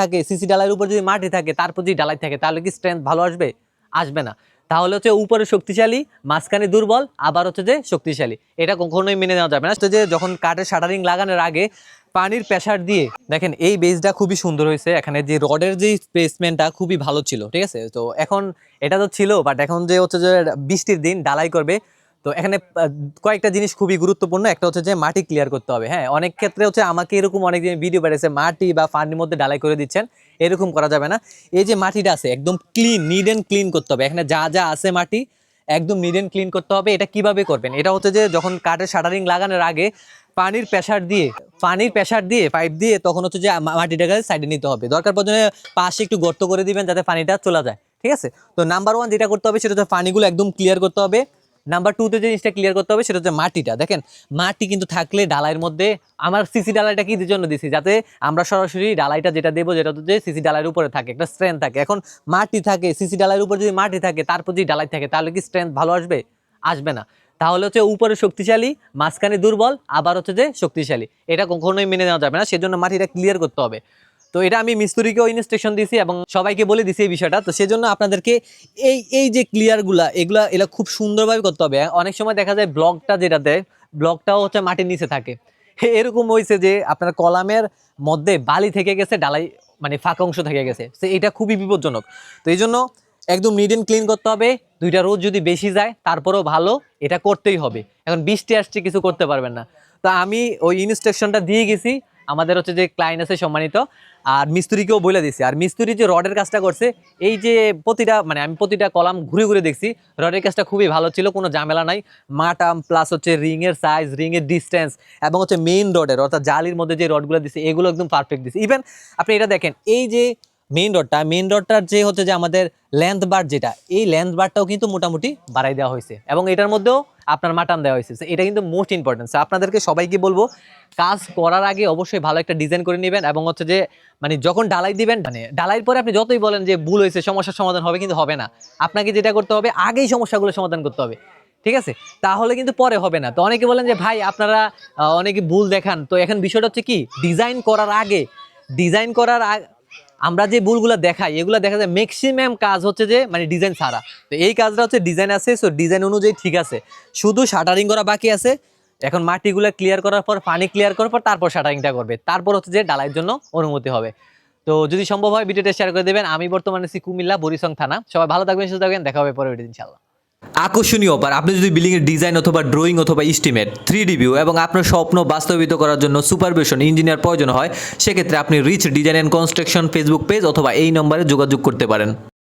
থাকে সিসি ডালাইয়ের উপর যদি মাটি থাকে, তারপর যদি ডালাই থাকে, তাহলে কি স্ট্রেংথ ভালো আসবে? আসবে না। তাহলে হচ্ছে উপরে শক্তিশালী, মাঝখানে দুর্বল, আবার হচ্ছে যে শক্তিশালী। এটা কখনোই মেনে নেওয়া যাবে না। যে যখন কাঠের শাটারিং লাগানোর আগে পানির প্রেসার দিয়ে, দেখেন এই বেসটা খুবই সুন্দর হয়েছে। এখানে যে রডের যে প্লেসমেন্টটা খুবই ভালো ছিল, ঠিক আছে? তো এখন এটা তো ছিল বাট এখন যে হচ্ছে যে বৃষ্টির দিন, ডালাই করবে তো এখানে কয়েকটা জিনিস খুবই গুরুত্বপূর্ণ। একটা হচ্ছে যে মাটি ক্লিয়ার করতে হবে। হ্যাঁ অনেক ক্ষেত্রে হচ্ছে আমাকে এরকম অনেক ভিডিও বেড়েছে মাটি বা ফানির মধ্যে ডালাই করে দিচ্ছেন, এরকম করা যাবে না। এই যে মাটিটা আছে, একদম ক্লিন নিড অ্যান্ড ক্লিন করতে হবে। এখানে যা যা আছে মাটি, একদম নিড অ্যান্ড ক্লিন করতে হবে। এটা কীভাবে করবেন? এটা হচ্ছে যে যখন কাঠের শাটারিং লাগানোর আগে পানির প্রেসার দিয়ে, পানির প্রেসার দিয়ে পাইপ দিয়ে তখন হচ্ছে যে মাটিটাকে সাইডে নিতে হবে। দরকার পর্যন্ত পাশে একটু গর্ত করে দিবেন যাতে পানিটা চলে যায়। ঠিক আছে? তো নাম্বার ওয়ান যেটা করতে হবে সেটা হচ্ছে পানিগুলো একদম ক্লিয়ার করতে হবে। নাম্বার টুতে যে জিনিসটা ক্লিয়ার করতে হবে সেটা হচ্ছে মাটিটা। দেখেন, মাটি কিন্তু থাকলে ডালাইয়ের মধ্যে আমার সিসি ডালাইটা কি জন্য দিছি? যাতে আমরা সরাসরি ডালাইটা যেটা দেবো যেটা হচ্ছে সিসি ডালাইয়ের উপরে থাকে, একটা স্ট্রেংথ থাকে। এখন মাটি থাকে সিসি ডালাইয়ের উপর যদি মাটি থাকে, তারপর যদি ডালাই থাকে, তাহলে কি স্ট্রেংথ ভালো আসবে? আসবে না। তাহলে হচ্ছে উপরে শক্তিশালী, মাঝখানে দুর্বল, আবার হচ্ছে যে শক্তিশালী। এটা কখনোই মেনে নেওয়া যাবে না, সেজন্য মাটিটা ক্লিয়ার করতে হবে। তো এটা আমি মিস্ত্রিকেও ইনস্ট্রাকশন দিয়েছি এবং সবাইকে বলে দিছি এই বিষয়টা। তো সেজন্য আপনাদেরকে এই এই যে ক্লিয়ারগুলা এগুলা এগুলা খুব সুন্দরভাবে করতে হবে। অনেক সময় দেখা যায় ব্লকটা যেটা দেয় ব্লকটাও হচ্ছে মাটির নিচে থাকে। এরকম হয়েছে যে আপনার কলামের মধ্যে বালি থেকে গেছে, ডালাই মানে ফাঁকা অংশ থেকে গেছে। তো এটা খুবই বিপজ্জনক। তো এই জন্য একদম নিড অ্যান্ড ক্লিন করতে হবে। দুইটা রোদ যদি বেশি যায়, তারপরেও ভালো, এটা করতেই হবে। এখন বৃষ্টি আসছে, কিছু করতে পারবেন না। তো আমি ওই ইনস্ট্রাকশনটা দিয়ে গেছি। আমাদের হচ্ছে যে ক্লায়েন্ট আছে সম্মানিত, আর মিস্ত্রিকেও বলে দিছি। আর মিস্ত্রি যে রডের কাজটা করছে, এই যে প্রতিটা মানে আমি প্রতিটা কলাম ঘুরে ঘুরে দেখছি রডের কাজটা খুবই ভালো ছিল, কোনো ঝামেলা নাই। মাটাম প্লাস হচ্ছে রিংয়ের সাইজ রিংয়ের ডিস্টেন্স এবং হচ্ছে মেইন রডের অর্থাৎ জালির মধ্যে যে রডগুলো দিছে, এগুলো একদম পারফেক্ট দিছে। ইভেন আপনি এটা দেখেন, এই যে মেইন রডটা মেইন রডটার যে হচ্ছে যে আমাদের লেন্থ বার যেটা, এই লেন্থ বারটাও কিন্তু মোটামুটি বাড়াই দেওয়া হয়েছে। এবং এটার মধ্যেও আপনার মাটাম দেওয়া হয়েছে। এটা কিন্তু মোস্ট ইম্পর্টেন্ট আপনাদেরকে সবাইকে বলব, কাজ করার আগে অবশ্যই ভালো একটা ডিজাইন করে নেবেন এবং হচ্ছে যে মানে যখন ডালাই দিবেন মানে ডালাইয়ের পরে আপনি যতই বলেন যে ভুল হয়েছে, সমস্যার সমাধান হবে কিন্তু হবে না। আপনাকে যেটা করতে হবে, আগেই সমস্যাগুলো সমাধান করতে হবে। ঠিক আছে? তাহলে কিন্তু পরে হবে না। তো অনেকে বলেন যে, ভাই, আপনারা অনেকে ভুল দেখান। তো এখন বিষয়টা হচ্ছে কি? ডিজাইন করার আগে ডিজাইন করার আমরা যে ভুলগুলো দেখাই, এগুলো দেখা যায় ম্যাক্সিমাম কাজ হচ্ছে যে মানে ডিজাইন ছাড়া। তো এই কাজটা হচ্ছে ডিজাইন আছে সো ডিজাইন অনুযায়ী ঠিক আছে। শুধু শাটারিং করা বাকি আছে। এখন মাটিগুলো ক্লিয়ার করার পর, পানি ক্লিয়ার করার পর, তারপর শাটারিংটা করবে। তারপর হচ্ছে যে ডালাইয়ের জন্য অনুমতি হবে। তো যদি সম্ভব হয়, ভিডিওটা শেয়ার করে দেবেন। আমি বর্তমানে আছি কুমিল্লা বরিসং থানা। সবাই ভালো থাকবেন, সুস্থ থাকবেন। দেখা হবে পরে ভিডিও ইনশাল্লাহ আকর্ষণীয় অফার আপনি যদি বিল্ডিং এর ডিজাইন অথবা ড্রয়িং অথবা ইস্টিমেট থ্রি ভিউ এবং আপনার স্বপ্ন বাস্তবিত করার জন্য সুপারভিশন ইঞ্জিনিয়ার প্রয়োজন হয়, সেক্ষেত্রে আপনি rich design and construction Facebook page অথবা এই নম্বরে যোগাযোগ করতে পারেন।